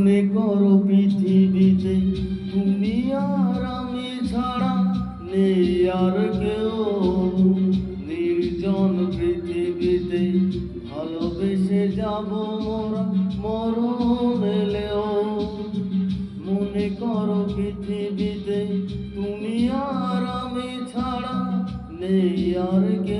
মনে করো পৃথিবীতে, তুমি আর আমি ছাড়া নেই আর কেউ। নির্জন পৃথিবীতে ভালোবেসে যাব মোরা, মরণ এলেও। মনে করো পৃথিবীতে, তুমি আর আমি ছাড়া নেই আর কেউ।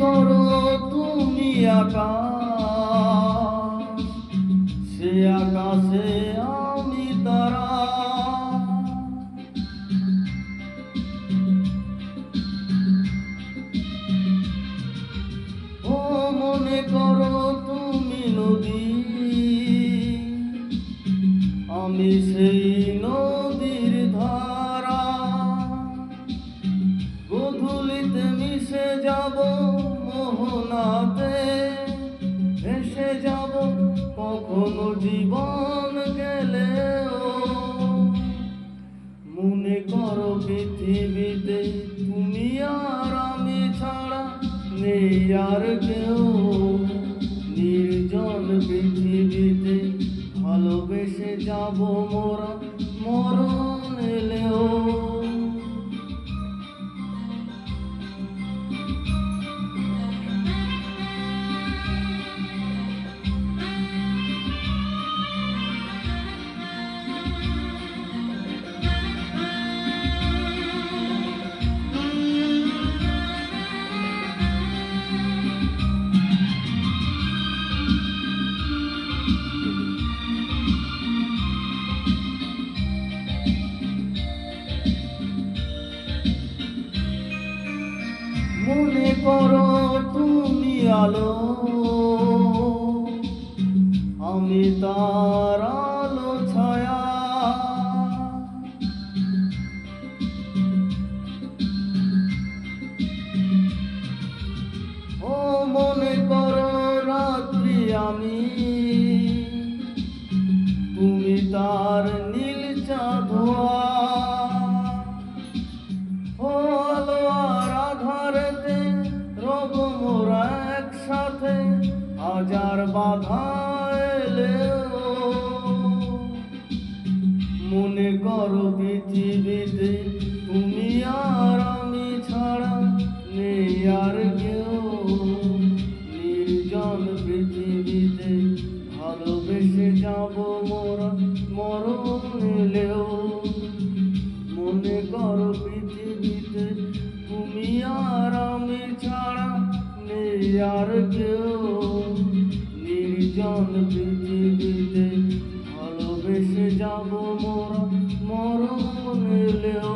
করো তুমি আকাশ। সে আকাশে আমি তারা। ও মনে করো তুমি নদী। আমি সেই নদীর ধারা। গধূলিতে মিশে যাব মোহনাতে এসে যাব, কখনো জীবন গেলেও। মনে করো পৃথিবীতে তুমি আর আমি ছাড়া নেই আর কেউ। নির্জন পৃথিবীতে ভালোবেসে যাব মোরা, মরণ এলেও। মনে করো তুমি আলো। আমি তার আলো ছায়া। ও মনে করো রাত্রি আমি হাজার বাধা মনে করো পৃথিবীতে তুমি আর আমি ছাড়া নেই আর কেউ। নির্জন পৃথিবীতে ভালোবেসে যাব মোরা মরণ এলেও মনে করো পৃথিবীতে তুমি আর আমি ছাড়া নেই আর কেউ। নির্জন পৃথিবীতে ভালোবেসে যাব মোরা মরণ এলেও